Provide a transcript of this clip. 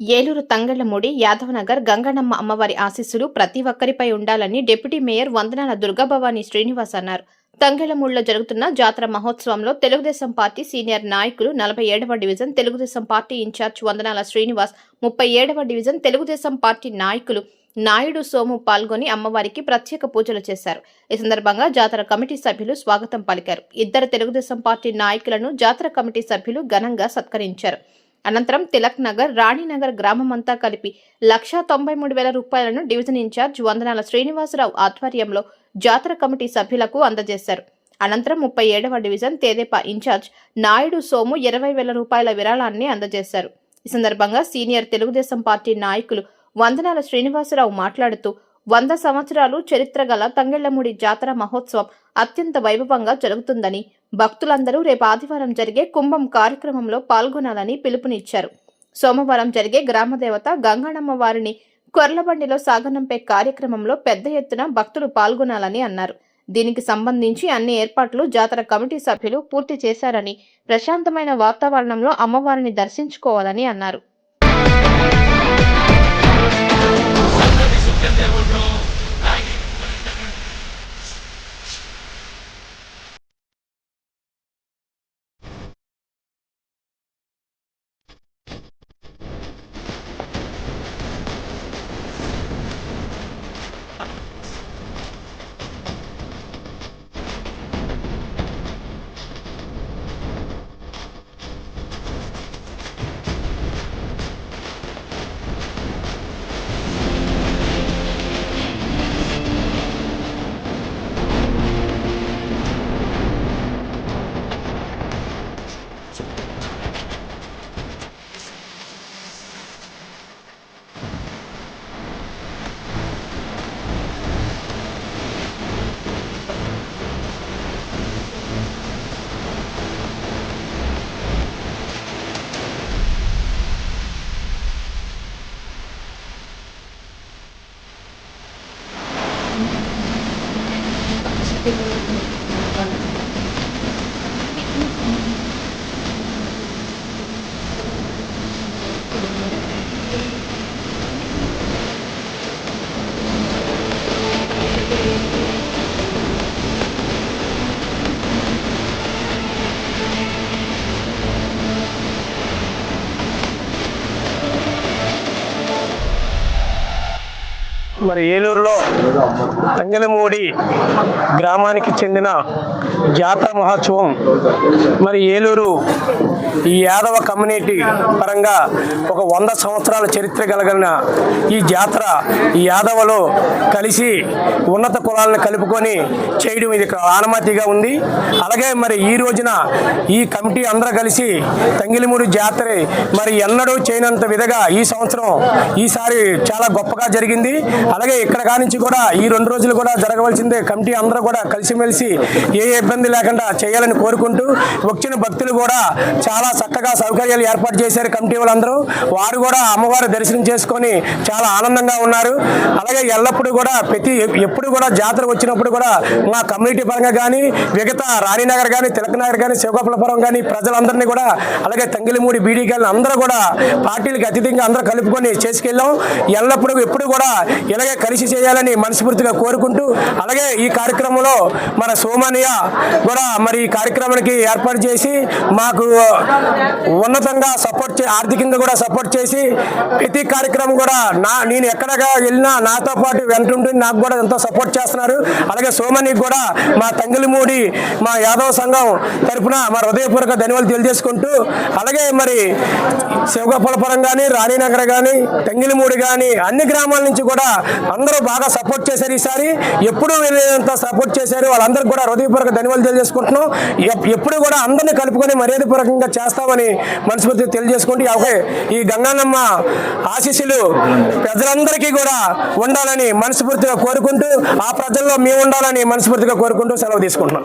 ఏలూరు తంగళ్ళమూడి యాదవనగర్ గంగనమ్మ అమ్మవారి ఆశీస్సులు ప్రతి ఒక్కరిపై ఉండాలని డిప్యూటీ మేయర్ వందనాల దుర్గాభవాని శ్రీనివాస్ అన్నారు. తంగళ్ళమూడిలో జరుగుతున్న జాతర మహోత్సవంలో తెలుగుదేశం పార్టీ సీనియర్ నాయకులు నలభై ఏడవ division Telugu Desam party incharge Vandanala Srinivas ముప్పై ఏడవ డివిజన్ తెలుగుదేశం పార్టీ నాయకులు నాయుడు సోము పాల్గొని అమ్మవారికి ప్రత్యేక పూజలు చేశారు. ఈ సందర్భంగా జాతర కమిటీ సభ్యులు స్వాగతం పలికారు. ఇద్దరు తెలుగుదేశం పార్టీ నాయకులను జాతర కమిటీ సభ్యులు ఘనంగా సత్కరించారు. అనంతరం తిలక్ నగర్ రాణినగర్ గ్రామమంతా కలిపి లక్షా తొంభై మూడు వేల రూపాయలను డివిజన్ ఇన్ఛార్జ్ వందనాల శ్రీనివాసరావు ఆధ్వర్యంలో జాతర కమిటీ సభ్యులకు అందజేశారు. అనంతరం ముప్పై ఏడవ డివిజన్ తేదేపా ఇన్ఛార్జ్ నాయుడు సోము ఇరవై వేల రూపాయల విరాళాన్ని అందజేశారు. ఈ సందర్భంగా సీనియర్ తెలుగుదేశం పార్టీ నాయకులు వందనాల శ్రీనివాసరావు మాట్లాడుతూ వంద సంవత్సరాలు చరిత్ర గల తంగెళ్ళముడి జాతర మహోత్సవం అత్యంత వైభవంగా జరుగుతుందని భక్తులందరూ రేపు ఆదివారం జరిగే కుంభం కార్యక్రమంలో పాల్గొనాలని పిలుపునిచ్చారు. సోమవారం జరిగే గ్రామదేవత గంగాణమ్మ వారిని కొర్లబండిలో సాగనంపే కార్యక్రమంలో పెద్ద ఎత్తున భక్తులు పాల్గొనాలని అన్నారు. దీనికి సంబంధించి అన్ని ఏర్పాట్లు జాతర కమిటీ సభ్యులు పూర్తి చేశారని ప్రశాంతమైన వాతావరణంలో అమ్మవారిని దర్శించుకోవాలని అన్నారు. మరి ఏలూరులో తంగలమూడి గ్రామానికి చెందిన జాతర మహోత్సవం. మరి ఏలూరు ఈ యాదవ కమ్యూనిటీ పరంగా ఒక వంద సంవత్సరాల చరిత్ర కలగలిగిన ఈ జాతర ఈ యాదవలో కలిసి ఉన్నత కులాలను కలుపుకొని చేయడం ఇది ఆనమతిగా ఉంది. అలాగే మరి ఈ రోజున ఈ కమిటీ అందరూ కలిసి తంగిలిమూడి జాతర మరి ఎన్నడూ చేయనంత విధంగా ఈ సంవత్సరం ఈసారి చాలా గొప్పగా జరిగింది. అలాగే ఇక్కడ కానించి కూడా ఈ రెండు రోజులు కూడా జరగవలసిందే. కమిటీ అందరూ కూడా కలిసిమెలిసి ఏ ఇబ్బంది లేకుండా చేయాలని కోరుకుంటూ వచ్చిన భక్తులు కూడా చాలా చక్కగా సౌకర్యాలు ఏర్పాటు చేశారు కమిటీ వాళ్ళందరూ. వారు కూడా అమ్మవారు దర్శనం చేసుకొని చాలా ఆనందంగా ఉన్నారు. అలాగే ఎల్లప్పుడూ కూడా ప్రతి ఎప్పుడు కూడా జాతర వచ్చినప్పుడు కూడా మా కమ్యూనిటీ పరంగా కానీ మిగతా రాణినగర్ కానీ తిలకనగర్ కానీ శివగోపాలపురం కానీ ప్రజలందరినీ కూడా అలాగే తంగిలిమూడి బీడీ కానీ అందరూ కూడా పార్టీలకు అతిథిగా అందరూ కలుపుకొని చేసుకెళ్ళాం. ఎల్లప్పుడూ ఎప్పుడు కూడా ఇలాగే కలిసి చేయాలని మనస్ఫూర్తిగా కోరుకుంటూ అలాగే ఈ కార్యక్రమంలో మన సోమానియా కూడా మరి ఈ కార్యక్రమానికి ఏర్పాటు చేసి మాకు ఉన్నతంగా సపోర్ట్ చే ఆర్థికంగా కూడా సపోర్ట్ చేసి ప్రతి కార్యక్రమం కూడా నా నేను ఎక్కడగా వెళ్ళినా నాతో పాటు వెంటుంటే నాకు కూడా ఎంతో సపోర్ట్ చేస్తున్నారు. అలాగే సోమనికి కూడా మా తంగిలిమూడి మా యాదవ సంఘం తరపున మా హృదయపూర్వక ధన్యవాదాలు తెలియజేసుకుంటూ అలాగే మరి శివగోపాలపురం కానీ రాణీనగర్ కానీ తంగిలిమూడి కానీ అన్ని గ్రామాల నుంచి కూడా అందరూ బాగా సపోర్ట్ చేశారు ఈసారి ఎప్పుడు వెళ్ళేంత సపోర్ట్ చేశారు వాళ్ళందరికీ కూడా హృదయపూర్వక ధన్యవాదాలు తెలియజేసుకుంటున్నాం ఎప్పుడు కూడా అందరినీ కలుపుకొని మర్యాదపూర్వకంగా చేస్తామని మనస్ఫూర్తి తెలియజేసుకుంటూ ఓకే ఈ గంగానమ్మ ఆశీస్సులు ప్రజలందరికీ కూడా ఉండాలని మనస్ఫూర్తిగా కోరుకుంటూ ఆ ప్రజల్లో మేము ఉండాలని మనస్ఫూర్తిగా కోరుకుంటూ సెలవు తీసుకుంటున్నాం